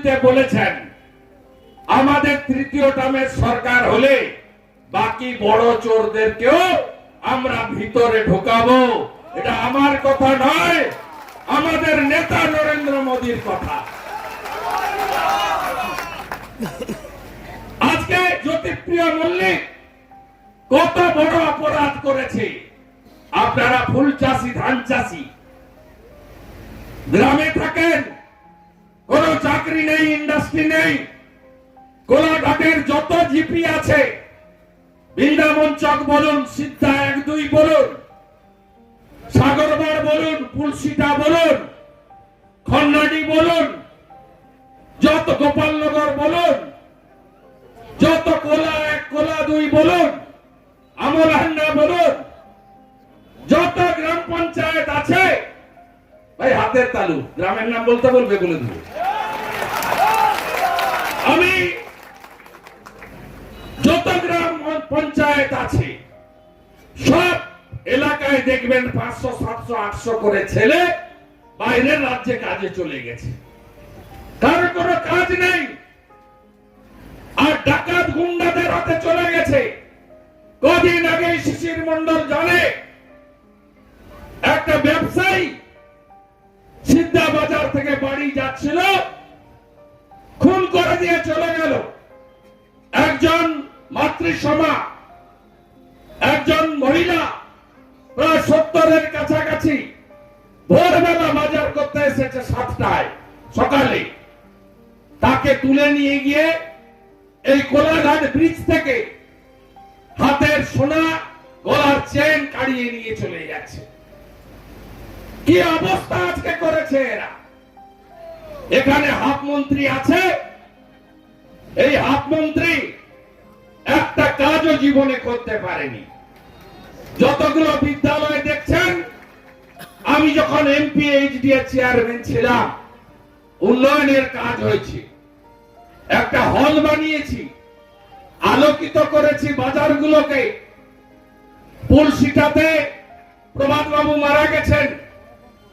দিতে বলেছেন, আমাদের তৃতীয় টার্মের সরকার হলে বাকি বড় চোরদেরকেও আমরা ভিতরে ঢোকাবো। এটা আমার কথা নয়, আমাদের নেতা নরেন্দ্র মোদীর কথা। আজকে জ্যোতিপ্রিয় মল্লিক কত বড় অপরাধ করেছে। আপনারা ফুল চাষি, ধান চাষি, গ্রামে থাকেন কোন চাকরি নেই ইন্ডাস্ট্রি নেই। কোলাঘাটের যত জিপি আছে বৃন্দাবন চক বলুন, সিদ্ধা এক দুই বলুন, সাগরবার বলুন, পুলসিটা বলুন, খন্নাডি বলুন, যত গোপালনগর বলুন, যত কোলা এক, কোলা দুই বলুন আমলাহান্না বলুন, যত গ্রাম পঞ্চায়েত আছে ভাই হাতের তালু, গ্রামের নাম বলতে বলবে বলে দেবো আমি যত গ্রাম পঞ্চায়েত আছে, সব এলাকায় দেখবেন পাঁচশো, সাতশো, আটশো করে ছেলে বাইরের রাজ্যে কাজে চলে গেছে। কারও কোনো কাজ নেই। আর ডাকাত গুন্ডাদের হাতে চলে গেছে। কদিন আগে শিশির মন্ডল জানে, একটা ব্যবসায়ী যাচ্ছিল, খুন করে দিয়ে চলে গেল। একজন মাতৃসমা, একজন মহিলা, প্রায় সত্তরের কাছাকাছি ভোরবেলা বাজার করতে এসেছে সাতটায় সকালে। তাকে তুলে নিয়ে গিয়ে এই কোলাঘাট ব্রিজ থেকে হাতের সোনা, গলার চেন কাড়িয়ে নিয়ে চলে যাচ্ছে। কি অবস্থা আজকে করেছে এরা? এখানে হাফ মন্ত্রী আছে। এই হাফ মন্ত্রী একটা কাজও জীবনে করতে পারেনি। যতগুলো বিদ্যালয় দেখছেন, আমি যখন এমপি এইচডিএ চেয়ারম্যান ছিলাম, উন্নয়নের কাজ হয়েছে। একটা হল বানিয়েছি, আলোকিত করেছি বাজারগুলোকে। পুলসিটাতে প্রভাত বাবু মারা গেছেন,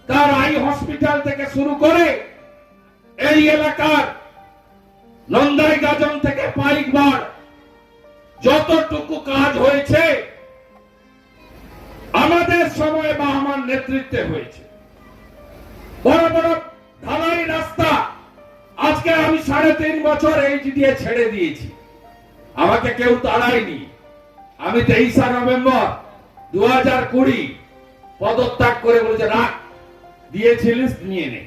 তার আই হসপিটাল থেকে শুরু করে এই এলাকার নন্দাই গাজন থেকে পাইকবার যতটুকু কাজ হয়েছে, আমাদের সময় বা আমার নেতৃত্বে হয়েছে। বড় বড় ঢালাই রাস্তা আজকে আমি সাড়ে তিন বছর এইচ দিয়ে ছেড়ে দিয়েছি। আমাকে কেউ তাড়ায়নি। আমি তেইশা নভেম্বর দু হাজার কুড়ি পদত্যাগ করে বলেছে, রাখ, দিয়েছিলিস, নিয়ে নে।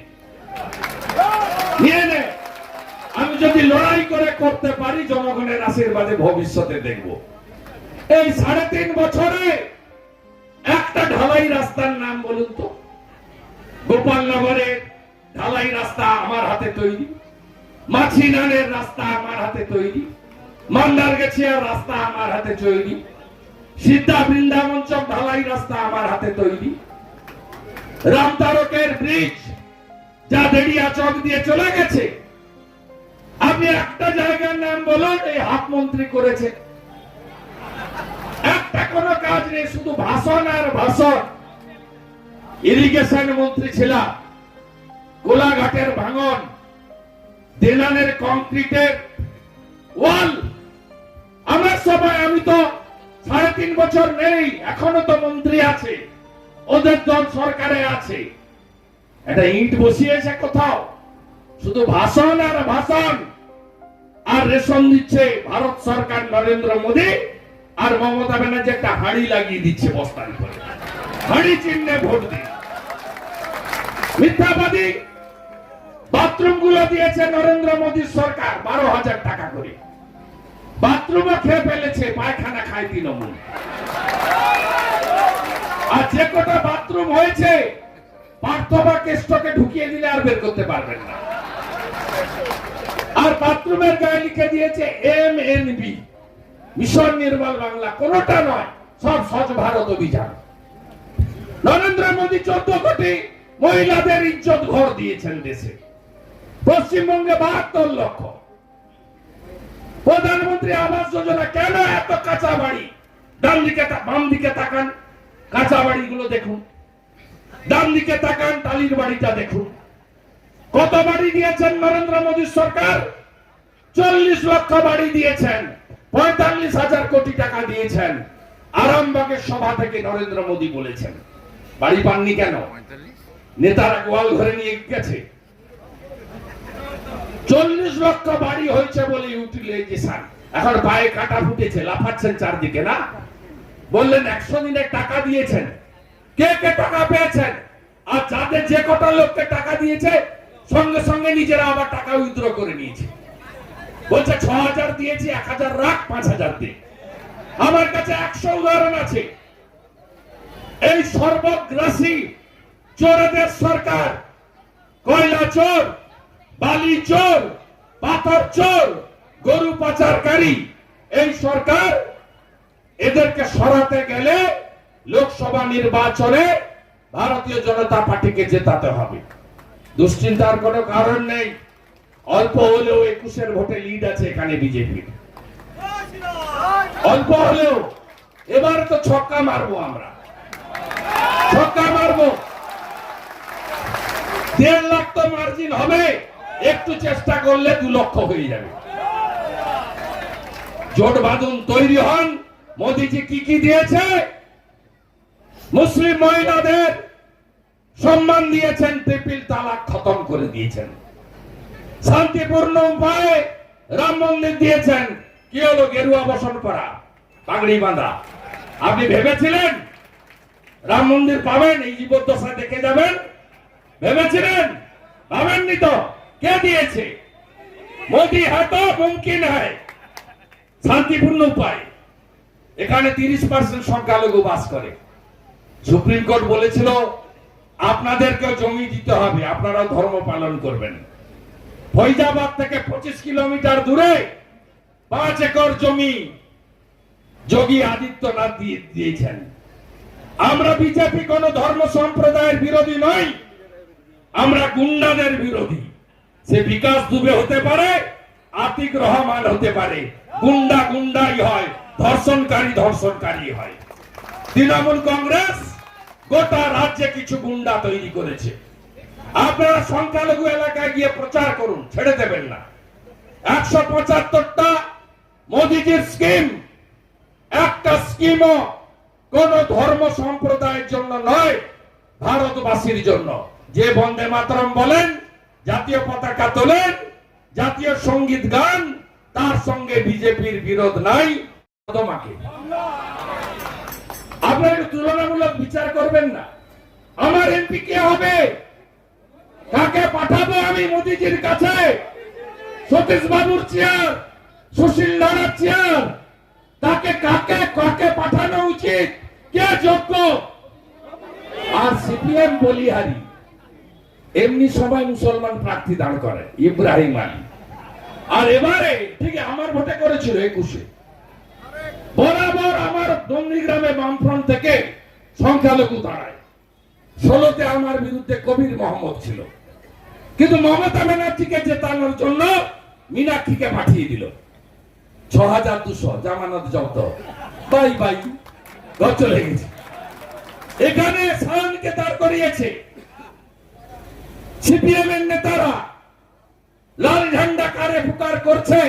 নিয়ে নে। আমি যদি লড়াই করে করতে পারি, জনগণের আশীর্বাদে ভবিষ্যতে দেখব। এই সাড়ে তিন বছরে একটা ঢালাই রাস্তার নাম বলুন তো। গোপালনগরের ঢালাই রাস্তা আমার হাতে তৈরি। মাছি নানের রাস্তা আমার হাতে তৈরি। মান্দার গেছিয়ার রাস্তা আমার হাতে তৈরি। সিদ্ধা বৃন্দাবন চক ঢালাই রাস্তা আমার হাতে তৈরি। রামতারকের ব্রিজ যা দেড়িয়া চক দিয়ে চলে গেছে। আপনি একটা জায়গার নাম বলুন, এই হাফ মন্ত্রী করেছে। একটা কোনো কাজ নেই, শুধু ভাষণ আর ভাষণ। ইরিগেশন মন্ত্রী ছিলাম। গোলাঘাটের ভাঙন, দেনানের কংক্রিটের ওয়াল। আমার সময় আমি তো সাড়ে তিন বছর নেই, এখনও তো মন্ত্রী আছে। ওদের দল সরকারে আছে। এটা ইট বসিয়েছে কোথাও? শুধু ভাষণ আর ভাষণ। আর রেশন দিচ্ছে ভারত সরকার নরেন্দ্র মোদী আর মমতা ব্যানার্জি একটা হাড়ি লাগিয়ে দিচ্ছে বস্তার উপরে। হাড়ি চিহ্নে ভোট দিন মিথ্যাবাদী বাথরুমগুলো দিয়েছে নরেন্দ্র মোদীর সরকার বারো হাজার টাকা করে। বাথরুমও খেয়ে ফেলেছে, পায়খানা খায় তৃণমূল। আর যে কটা বাথরুম হয়েছে কেষ্টকে ঢুকিয়ে দিলে আর বের করতে পারবেন না। আর বাথরুমের গায়ে লিখে দিয়েছে M N B. Mission Nirmal Bangla, কোনটা নয়, সব স্বচ্ছ ভারত অভিযান। নরেন্দ্র মোদী চোদ্দ কোটি মহিলাদের ইজ্জত ঘর দিয়েছেন দেশে। পশ্চিমবঙ্গে বাহাত্তর লক্ষ। প্রধানমন্ত্রী আবাস যোজনা কেন এত কাঁচা বাড়ি ডান দিকে বাম দিকে তাকান। কাঁচা বাড়িগুলো দেখুন। ডান দিকে তাকান, টালির বাড়িটা দেখুন। কত বাড়ি দিয়েছেন নরেন্দ্র মোদী সরকার? চল্লিশ লক্ষ বাড়ি দিয়েছেন, পঁয়তাল্লিশ হাজার কোটি টাকা দিয়েছেন। আরামবাগের সভা থেকে নরেন্দ্র মোদী বলেছেন। বাড়ি পাননি কেন? নেতারা গোয়াল ঘরে নিয়ে গেছে। চল্লিশ লক্ষ বাড়ি হয়েছে বলে ইউটিলাইজেশন এখন পায়ে কাটা ফুটেছে, লাফাচ্ছেন চারদিকে, না? বললেন, একশো দিনের টাকা দিয়েছেন। কে কে টাকা পেয়েছেন? আর যাদের যে কটা লোককে টাকা দিয়েছে, সঙ্গে সঙ্গে নিজেরা আবার টাকা উইথড্র করে নিয়েছে। বলছে ছ হাজার দিয়েছি, এক হাজার রাখ, পাঁচ হাজার দে। আমার কাছে একশো উদাহরণ আছে। এই সর্বগ্রাসী চোরদের সরকার, কয়লা চোর, বালি চোর, পাথর চোর, গরু পাচারকারী, এই সরকার এদেরকে সরাতে গেলে লোকসভা নির্বাচনে ভারতীয় জনতা পার্টিকে জেতাতে হবে। দুশ্চিন্তার কোনো কারণ নেই। অল্প হলেও একুশের ভোটে লিড আছে এখানে বিজেপির অল্প হলেও এবারে তো ছক্কা মারবো আমরা। ছক্কা মারবো। দেড় লাখ তো মার্জিন হবে। একটু চেষ্টা করলে দু লক্ষ হয়ে যাবে। জোট বাঁধুন তৈরি হন। মোদিজি কি কি দিয়েছে মুসলিম মহিলাদের সম্মান দিয়েছেন ট্রিপিল তালাক খতম করে দিয়েছেন। শান্তিপূর্ণ উপায়ে রাম মন্দির দিয়েছেন। কি হলো গেরুয়া বসন করা পাগড়ি বাঁধা। আপনি ভেবেছিলেন রাম মন্দির পাবেন? এই জীবদ্দশা দেখে যাবেন? ভেবেছিলেন? পাবেননি তো। কে দিয়েছে? মোদি হাত মুমকিন হয়। শান্তিপূর্ণ উপায়। এখানে তিরিশ পার্সেন্ট সংখ্যালঘু বাস করে। সুপ্রিম কোর্ট বলেছিল আপনাদেরকেও জমি দিতে হবে, আপনারাও ধর্ম পালন করবেন। ফৈজাবাদ থেকে পঁচিশ কিলোমিটার দূরে পাঁচ একর জমি যোগী আদিত্যনাথ দিয়ে দিয়েছেন। আমরা বিজেপি কোন ধর্ম সম্প্রদায়ের বিরোধী নই, আমরা গুন্ডাদের বিরোধী। সে বিকাশ দুবে হতে পারে, আতিক রহমান হতে পারে। গুন্ডা গুন্ডাই হয়, ধর্ষণকারী ধর্ষণকারী হয়। তৃণমূল কংগ্রেস গোটা রাজ্যে কিছু গুন্ডা তৈরি করেছে। আপনারা সংখ্যালঘু এলাকায় গিয়ে প্রচার করুন, ছেড়ে দেবেন না। একশো পঁচাত্তরটা মোদিজির স্কিম। একটা স্কিমও কোন ধর্ম সম্প্রদায়ের জন্য নয়, ভারতবাসীর জন্য। যে বন্দে মাতরম বলেন, জাতীয় পতাকা তোলেন, জাতীয় সংগীত গান, তার সঙ্গে বিজেপির বিরোধ নাই তোমাকে আপনারা তুলনামূলক বিচার করবেন না। আমার এমপি কে হবে? কাকে পাঠাবো আমি মোদিজির কাছে? সতীশ বাবুর চেয়ার, সুশীল লাড়ার চেয়ার। তাকে কাকে কাকে পাঠানো উচিত? কে যোগ্য? আর সিপিএম বলিহারি, এমনি সবাই মুসলমান প্রার্থী দাঁড় করে, ইব্রাহিম আলী। আর এবারে, ঠিক আমার ভোটে করেছিল একুশে। বরাবর আমার গ্রামে বামফ্রন্ট থেকে সংখ্যালঘু দাঁড়ায়। ষোলোতে আমার বিরুদ্ধে কবির মোহাম্মদ ছিল। কিন্তু মমতা ব্যানার্জিকে জেতানোর জন্য মীনাক্ষীকে পাঠিয়ে দিল। ছ হাজার দুশো, জামানত জব্দ। বাই বাই চলে গেছে। এখানে সায়নকে দাঁড় করিয়েছে। সিপিএম এর নেতারা লাল ঝান্ডা কারে পুকার করছে।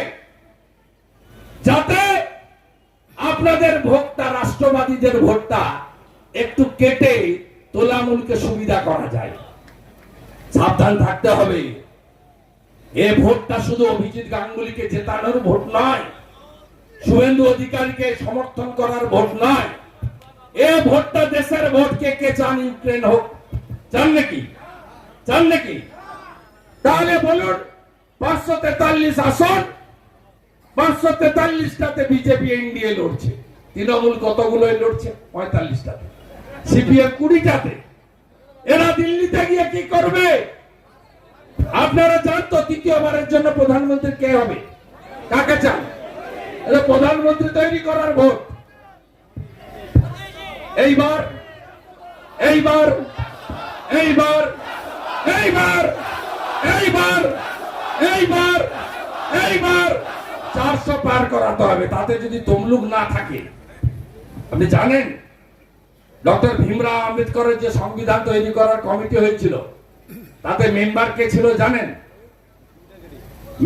যাতে আপনাদের ভোটটা রাষ্ট্রবাদীদের ভোটটা একটু কেটে তোলামূলকে সুবিধা করা যায়। সাবধান থাকতে হবে। এ ভোটটা শুধু অভিজিৎ গাঙ্গুলিকে জেতানোর ভোট নয়, শুভেন্দু অধিকারীকে সমর্থন করার ভোট নয়। এ ভোটটা দেশের ভোট, কে কে চান ইউক্রেন হোক। চান নাকি? চান নাকি? তাহলে বলুন, পাঁচশো তেতাল্লিশ আসন পাঁচশো তেতাল্লিশটাতে বিজেপি এনডিএ লড়ছে। তৃণমূল কতগুলো লড়ছে? পঁয়তাল্লিশটাতে। সিপিএম কুড়িটাতে। এরা দিল্লিতে গিয়ে কি করবে? আপনারা চান তো, তৃতীয়বারের জন্য প্রধানমন্ত্রী কে হবে? কাকে চান? প্রধানমন্ত্রী তৈরি করার ভোট। এইবার এইবার এইবার এইবার এইবার এইবার এইবার চারশো পার করাতে হবে, তাতে যদি তমলুক না থাকে। আপনি জানেন, ডক্টর ভীমরাও আম্বেদকরের যে সংবিধান তৈরি করার কমিটি হয়েছিল, তাতে মেম্বার কে ছিল জানেন?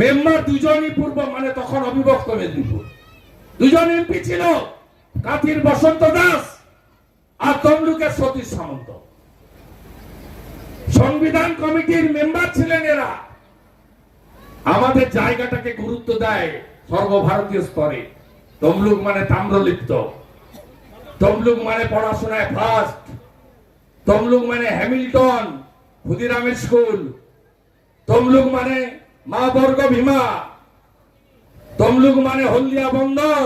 মেম্বার দুজনই পূর্ব মানে তখন অবিভক্ত মেদিনীপুর। দুজন এমপি ছিল কাতির বসন্ত দাস আর তমলুকের সতীশ সামন্ত। সংবিধান কমিটির মেম্বার ছিলেন এরা। আমাদের জায়গাটাকে গুরুত্ব দেয় সর্বভারতীয় স্তরে। তমলুক মানে তাম্রলিপ্ত। তমলুক মানে পড়াশোনায় ফার্স্ট তমলুক মানে হ্যামিল্টন, ক্ষুদিরামের স্কুল তমলুক মানে মা বর্গ ভীমা। তমলুক মানে হলদিয়া বন্দর।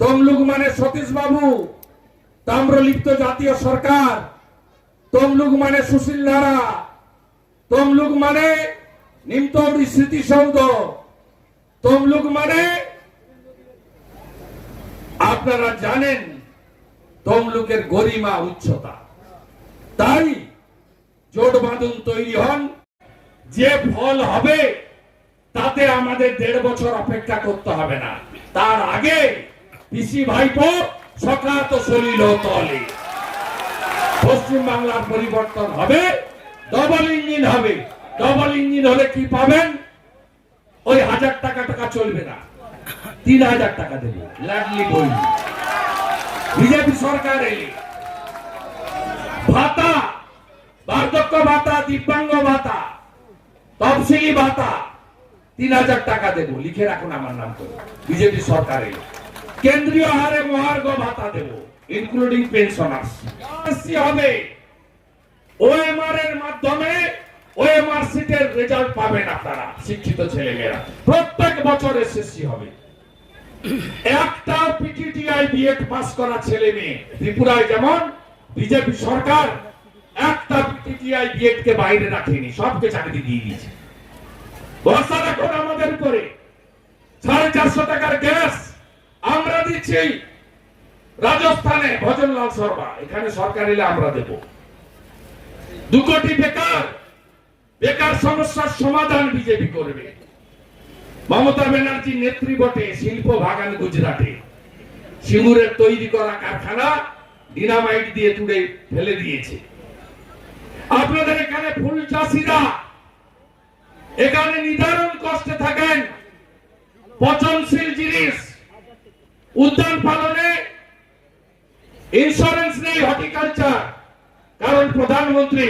তমলুক মানে সতীশ বাবু তাম্রলিপ্ত জাতীয় সরকার। তমলুক মানে সুশীল নারা। তমলুক মানে নিমতৌড়ি স্মৃতিসৌধ। তমলুক মানে আপনারা জানেন তমলুকের গরিমা উচ্চতা তাই জোট বাঁধন তৈরি হন যে ফল হবে তাতে আমাদের দেড় বছর অপেক্ষা করতে হবে না তার আগে পিসি ভাইপো সকাত সলিল তলে পশ্চিম বাংলার পরিবর্তন হবে ডবল ইঞ্জিন হবে ডবল ইঞ্জিন হলে কি পাবেন ওই হাজার টাকা টাকা চলবে না। তিন হাজার টাকা দেবে। লাডলি বই। বিজেপি সরকার এলে। ভাতা, বার্ধক্য ভাতা, দিব্যাঙ্গ ভাতা, তফসিলি ভাতা, তিন হাজার টাকা দেবো। লিখে রাখুন আমার নাম করে। বিজেপি সরকার এলে। কেন্দ্রীয় হারে মহার্ঘ ভাতা দেবো ইনক্লুডিং পেনশনার্স হবে। ওএমআর এর মাধ্যমে আমাদের সাড়ে চারশো টাকার গ্যাস, আমরা দিচ্ছি রাজস্থানে ভজনলাল শর্মা, এখানে সরকার এলে আমরা দেব। দু কোটি বেকার বেকার সমস্যার সমাধান বিজেপি করবে। মমতা ব্যানার্জি নেত্রী বটে শিল্প বাগান গুজরাটে। সিঙ্গুরের তৈরি করা কারখানা ডিনামাইট দিয়ে তুলে ফেলে দিয়েছে। আপনাদের এখানে ফুল চাষিরা এখানে নিদারুণ কষ্টে থাকেন। পচনশীল জিনিস, উদ্যান পালনে ইন্স্যুরেন্স নেই হর্টিকালচার। কারণ প্রধানমন্ত্রী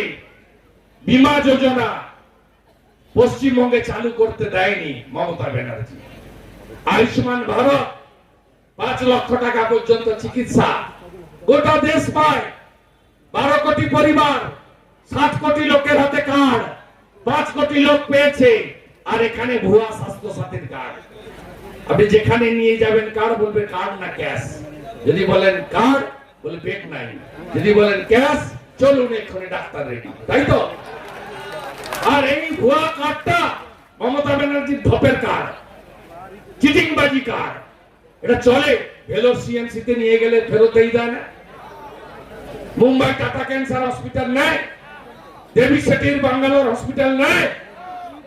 বীমা যোজনা পশ্চিমবঙ্গে চালু করতে দেয়নি মমতা ব্যানার্জি। আয়ুষ্মান ভারত, পাঁচ লক্ষ টাকা পর্যন্ত চিকিৎসা। গোটা দেশ পায়। বারো কোটি পরিবার, সাত কোটি লোকের হাতে কার্ড, পাঁচ কোটি লোক পেয়েছে। আর এখানে ভুয়া স্বাস্থ্য সাথীর কার্ড। আপনি যেখানে নিয়ে যাবেন কার্ড, বলবে কার্ড না ক্যাশ। যদি বলেন কার্ড, বলে পেট নাই। যদি বলেন ক্যাশ চলুন এক্ষুনি ডাক্তার রেডি তাই তো? আর এই ভুয়া কার্ডটা মমতা ব্যানার্জির ধপের কার্ড, চিটিংবাজি কার্ড। এটা চলে, ভেলোর সিএমসি তে নিয়ে গেলে ফেরতেই দেয় না। মুম্বাই টাটা ক্যান্সার হসপিটাল নেয়, দেবী শেঠির বাঙ্গালোর হসপিটাল নেয়,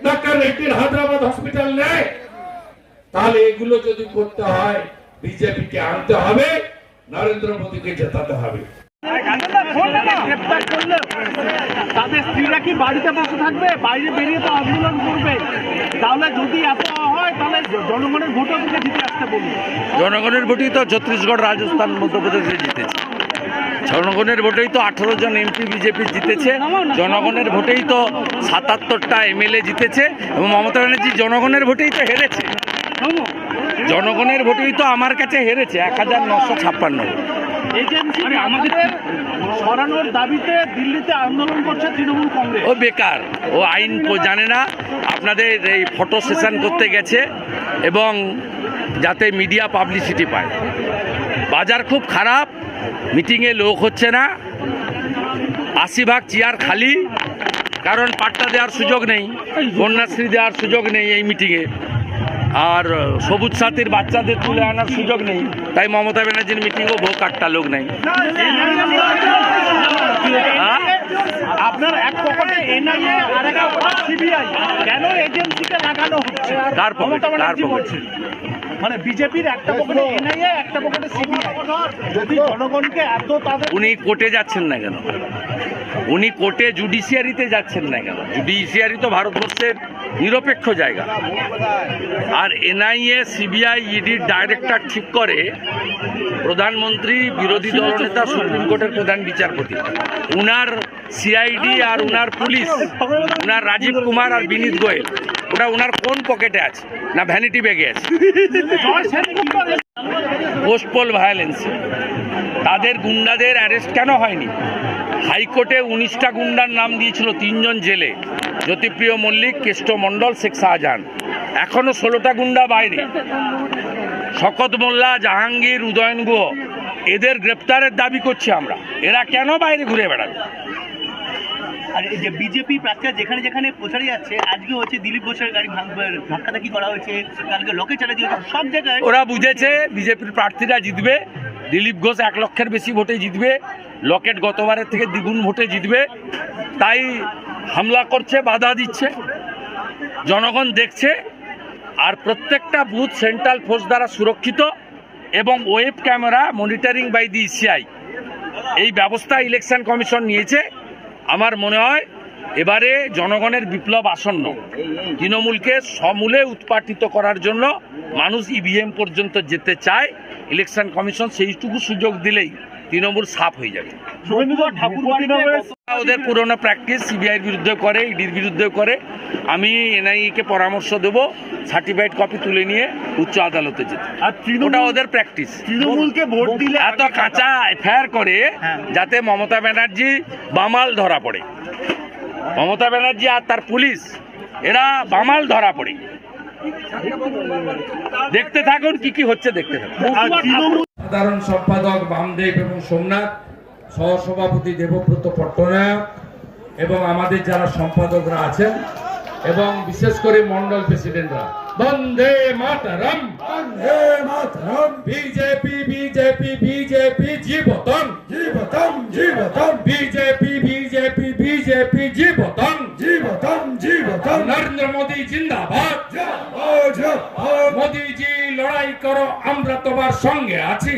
ডাক্তার রেড্ডির হায়দ্রাবাদ হসপিটাল নেয়। তাহলে এগুলো যদি করতে হয়, বিজেপিকে আনতে হবে, নরেন্দ্র মোদীকে জেতাতে হবে। তাদের স্ত্রীরা কি বাড়িতে বসে থাকবে বাইরে বেরিয়ে তো আন্দোলন করবে তাহলে যদি এত হয় তাহলে জনগণের ভোটও থেকে জিতে আসতে জনগণের ভোটেই তো ছত্তিশগড় রাজস্থান মধ্যপ্রদেশে জিতেছে। জনগণের ভোটেই তো আঠারো জন এমপি, বিজেপি জিতেছে। জনগণের ভোটেই তো সাতাত্তরটা এমএলএ জিতেছে এবং মমতা ব্যানার্জি জনগণের ভোটেই তো হেরেছে। জনগণের ভোটেই তো আমার কাছে হেরেছে, এক হাজার নশো ছাপ্পান্ন। এজেন্সি আমাদের সরানোর দাবিতে দিল্লিতে আন্দোলন করছে তৃণমূল কংগ্রেস। ও বেকার। ও আইন জানে না। আপনাদের এই ফটো সেশন করতে গেছে এবং যাতে মিডিয়া পাবলিসিটি পায়। বাজার খুব খারাপ মিটিংয়ে লোক হচ্ছে না। আশি ভাগ চেয়ার খালি কারণ পাট্টা দেওয়ার সুযোগ নেই কন্যাশ্রী দেওয়ার সুযোগ নেই এই মিটিংয়ে। আর সবুজ সাথীর বাচ্চাদের তুলে আনার সুযোগ নেই তাই মমতা ব্যানার্জির মিটিংও ভোগ কাটটা লোক নেই হ্যাঁ? আপনার এক পকেটে এনআইএ আর এক সিবিআই কেন এজেন্সিকে লাগানো হচ্ছে তার পকেটে? তার পকেটে? মানে বিজেপির একটা পকেটে এনআইএ একটা পকেটে সিবিআই যদি জনগণকে এত তাদের উনি কোর্টে যাচ্ছেন না কেন? উনি কোর্টে জুডিশিয়ারিতে যাচ্ছেন না কেন? জুডিশিয়ারি তো ভারতবর্ষের নিরপেক্ষ জায়গা। আর এনআইএ সিবিআই ইডির ডাইরেক্টর ঠিক করে প্রধানমন্ত্রী বিরোধী দলনেতা সুপ্রিম কোর্টের প্রধান বিচারপতি। উনার সিআইডি আর ওনার পুলিশ ওনার রাজীব কুমার আর বিনীত গোয়েল। ওটা ওনার কোন পকেটে আছে? না ভ্যানিটি ব্যাগে আছে? পোস্টপোল ভায়োলেন্স তাদের গুন্ডাদের অ্যারেস্ট কেন হয়নি? হাইকোর্টে উনিশটা গুন্ডার নাম দিয়েছিল তিনজন জেলে। জ্যোতিপ্রিয় মল্লিক, কেষ্ট মণ্ডল, শেখ শাহজাহান। এখনও ষোলোটা গুন্ডা বাইরে। শকত মোল্লা, জাহাঙ্গীর, উদয়ন গুহ, এদের গ্রেপ্তারের দাবি করছি আমরা। এরা কেন বাইরে ঘুরে বেড়াবে? আর এই যে বিজেপি প্রার্থীরা যেখানে যেখানে প্রচারে যাচ্ছে, আজকে হচ্ছে দিলীপ ঘোষের গাড়ি ধাক্কাধাক্কি করা হয়েছে, কালকে লোকে চালা দিয়ে সব জায়গায় ওরা বুঝেছে বিজেপির প্রার্থীরা জিতবে, দিলীপ ঘোষ এক লক্ষের বেশি ভোটে জিতবে, লকেট গতবারের থেকে দ্বিগুণ ভোটে জিতবে, তাই হামলা করছে, বাধা দিচ্ছে, জনগণ দেখছে, আর প্রত্যেকটা বুথ সেন্ট্রাল ফোর্স দ্বারা সুরক্ষিত এবং web camera monitoring by the ECI এই ব্যবস্থা ইলেকশন কমিশন নিয়েছে। আমার মনে হয় এবারে জনগণের বিপ্লব আসন্ন। তৃণমূলকে সমূলে উৎপাটিত করার জন্য মানুষ ইভিএম পর্যন্ত যেতে চায়। ইলেকশন কমিশন সেইটুকু সুযোগ দিলেই তৃণমূল সাফ হয়ে যাবে। ওদের পুরনো প্র্যাকটিস সিবিআইয়ের বিরুদ্ধে করে ইডির বিরুদ্ধে করে। আমি এনআইএকে পরামর্শ দেব সার্টিফাইড কপি তুলে নিয়ে উচ্চ আদালতে যেতে। ওটা ওদের প্র্যাকটিস তৃণমূলকে ভোট দিলে এত কাঁচা এফআইআর করে হ্যাঁ। যাতে মমতা ব্যানার্জি বামাল ধরা পড়ে। মমতা ব্যানার্জি আর তার পুলিশ এরা বামাল ধরা পড়ে। দেখতে থাকুন কি কি হচ্ছে দেখতে থাকুন। সাধারণ সম্পাদক বামদেব এবং সোমনাথ সহসভাপতি দেবব্রত পট্টনায়ক এবং আমাদের যারা সম্পাদকরা আছেন এবং বিশেষ করে Mondal প্রেসিডেন্টরা। Vande Mataram. Vande Mataram. BJP BJP BJP জীবতন। জীবতম জীবতম বিজেপি বিজেপি বিজেপি জীবতন। জীবতম জীবতম নরেন্দ্র মোদী জিন্দাবাদ। মোদীজি লড়াই করো আমরা তোমার সঙ্গে আছি।